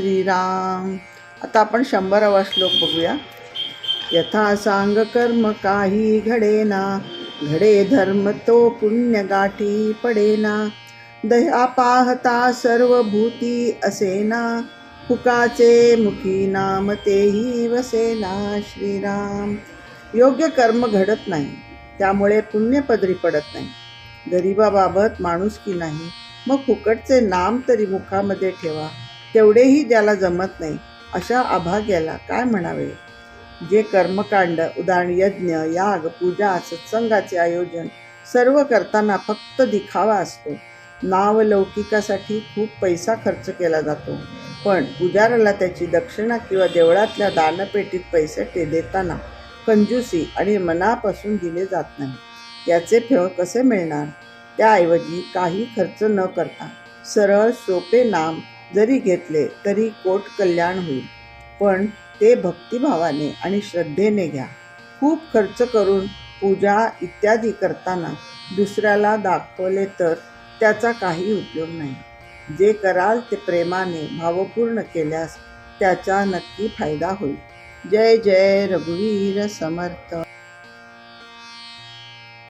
श्रीराम. आता आपण शंभरावा श्लोक बघूया. यथा सांग कर्म काही घडेना घडे धर्म तो पुण्य गाठी पडेना. दया पाहता सर्व भूती असेना हुकाचे मुखी नाम तेही वसेना श्रीराम. योग्य कर्म घडत नाही त्यामुळे पुण्य पदरी पडत नाही. गरिबाबाबत माणूस की नाही मग फुकटचे नाम तरी मुखामध्ये ठेवा. तेवढेही ज्याला जमत नाही अशा अभाग्याला काय म्हणावे? जे कर्मकांड उदाहरण यज्ञ याग पूजा सत्संगाचे आयोजन सर्व करताना फक्त दिखावा असतो. नाव लौकिकासाठी खूप पैसा खर्च केला जातो. पण पुजाराला त्याची दक्षिणा किंवा देवळातल्या दानपेटीत पैसे ते देताना कंजूसी आणि मनापासून दिले जात नाही. याचे फळ कसे मिळणार? त्याऐवजी काही खर्च न करता सरळ सोपे नाम जरी घेतले तरी कोट कल्याण होईल. पण ते भक्तिभावाने आणि श्रद्धेने घ्या. खूप खर्च करून पूजा इत्यादी करताना दुसऱ्याला दाखवले तर त्याचा काही उपयोग नाही. जे कराल ते प्रेमाने भावपूर्ण केल्यास त्याचा नक्की फायदा होईल. जय जय रघुवीर समर्थ.